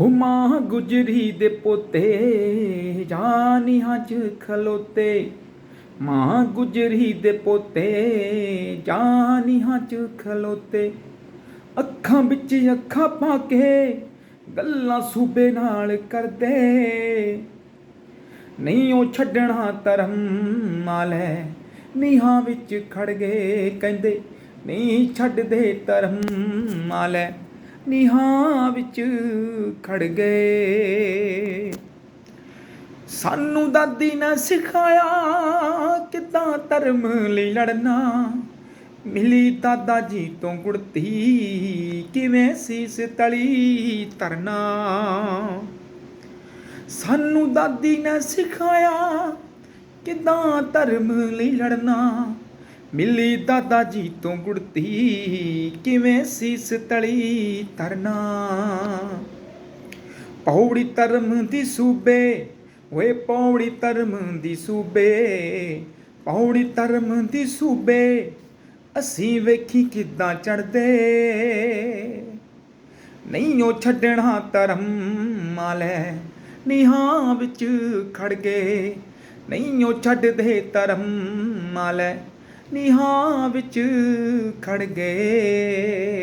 ਹੋ ਮਾਂ ਗੁਜਰੀ ਦੇ ਪੋਤੇ ਜਾਨੀਆਂ ਚ ਖਲੋਤੇ। ਮਾਂ ਗੁਜਰੀ ਦੇ ਪੋਤੇ ਜਾਨੀਆਂ ਚ ਖਲੋਤੇ। ਅੱਖਾਂ ਵਿੱਚ ਅੱਖਾਂ ਪਾ ਕੇ ਗੱਲਾਂ ਸੂਬੇ ਨਾਲ ਕਰਦੇ। ਨਹੀਂ ਉਹ ਛੱਡਣਾ ਧਰਮ ਮਾਲੈ ਨੀਹਾਂ ਵਿੱਚ ਖੜ ਗਏ ਕਹਿੰਦੇ, ਨਹੀਂ ਛੱਡਦੇ ਧਰਮ ਮਾਲੈ ਨਿਹਾਂ ਵਿੱਚ ਖੜ ਗਏ। ਸਾਨੂੰ ਦਾਦੀ ਨੇ ਸਿਖਾਇਆ ਕਿਦਾਂ ਧਰਮ ਲਈ ਲੜਨਾ। ਮਿਲੀ ਦਾਦਾ ਜੀ ਤੋਂ ਗੁੜਤੀ ਕਿਵੇਂ ਸੀਸ ਤਲੀ ਤਰਨਾ ਸਾਨੂੰ ਦਾਦੀ ਨੇ ਸਿਖਾਇਆ ਕਿਦਾਂ ਧਰਮ ਲਈ ਲੜਨਾ। ਮਿਲੀ ਦਾਦਾ ਜੀ ਤੋਂ ਗੁੜਤੀ, ਕਿਵੇਂ ਸੀਸ ਤਲੀ ਧਰਨਾ? ਪੌੜੀ ਧਰਮ ਦੀ ਸੂਬੇ, ਓਏ ਪੌੜੀ ਧਰਮ ਦੀ ਸੂਬੇ, ਪੌੜੀ ਧਰਮ ਦੀ ਸੂਬੇ, ਅਸੀਂ ਵੇਖੀ ਕਿਦਾਂ ਚੜਦੇ ਨਹੀਂ ਉਹ ਛੱਡਣਾ ਧਰਮ ਮਾਲੈ, ਨਿਹਾਂ ਵਿੱਚ ਖੜ ਗਏ। ਨਹੀਂ ਉਹ ਛੱਡਦੇ ਧਰਮ ਮਾਲੈ ਨੀਹਾਂ ਵਿੱਚ ਖੜ ਗਏ।